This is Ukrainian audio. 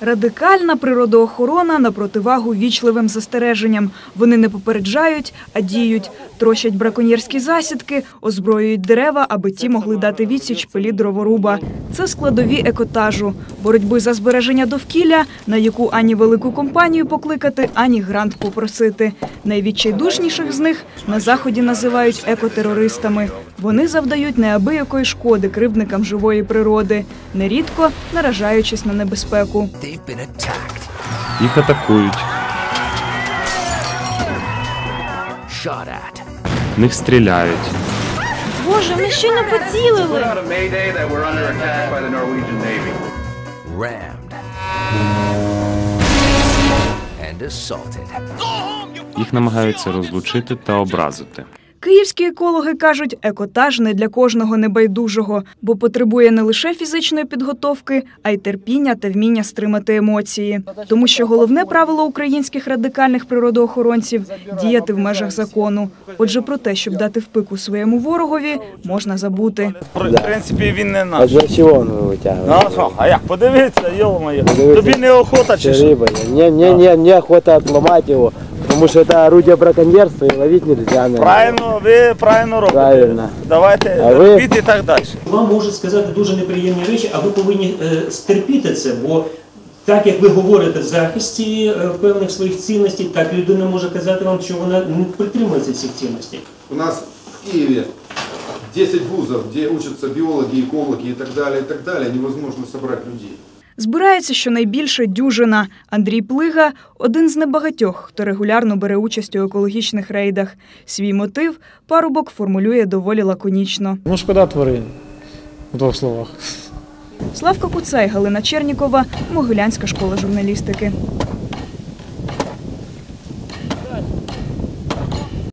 Радикальна природоохорона на противагу вічливим застереженням. Вони не попереджають, а діють. Трощать браконьєрські засідки, озброюють дерева, аби ті могли дати відсіч пилі дроворуба. Це складові екотажу, боротьби за збереження довкілля, на яку ані велику компанію покликати, ані грант попросити. Найвідчайдушніших з них на заході називають екотерористами. Вони завдають неабиякої шкоди кривдникам живої природи, нерідко наражаючись на небезпеку. Їх атакують, в них стріляють. Боже, ми щойно поцілили. Їх намагаються розлучити та образити. Київські екологи кажуть, екотаж не для кожного небайдужого, бо потребує не лише фізичної підготовки, а й терпіння та вміння стримати емоції. Тому що головне правило українських радикальних природоохоронців діяти в межах закону. Отже, про те, щоб дати впику своєму ворогові, можна забути. В принципі, він не А наш. для чого він Ну, витягує? а що? А як? Подивіться, йо-моє. Тобі не охота чи що? риба. Не, не, не, не охота отломать его, потому что это орудие браконьерства и ловить нельзя. на него. Правильно, ви правильно робите. Правильно. Давайте А ви- робіть і так далі. Вам можуть сказати дуже неприємні речі, а ви повинні е, стерпіти це, бо так як ви говорите в захисті е, певних своїх цінностей, так людина може казати вам, що вона не притримується цих цінностей. У нас в Киеве 10 вузов, где учатся биологи, экологи и так далее, и так далее. Невозможно собрать людей. Збирається щонайбільше дюжина. Андрій Плига – один з небагатьох, хто регулярно бере участь у екологічних рейдах. Свій мотив парубок формулює доволі лаконічно. Ну, шкода тварин. У двох словах. Славка Куцай, Галина Чернікова, Могилянська школа журналістики.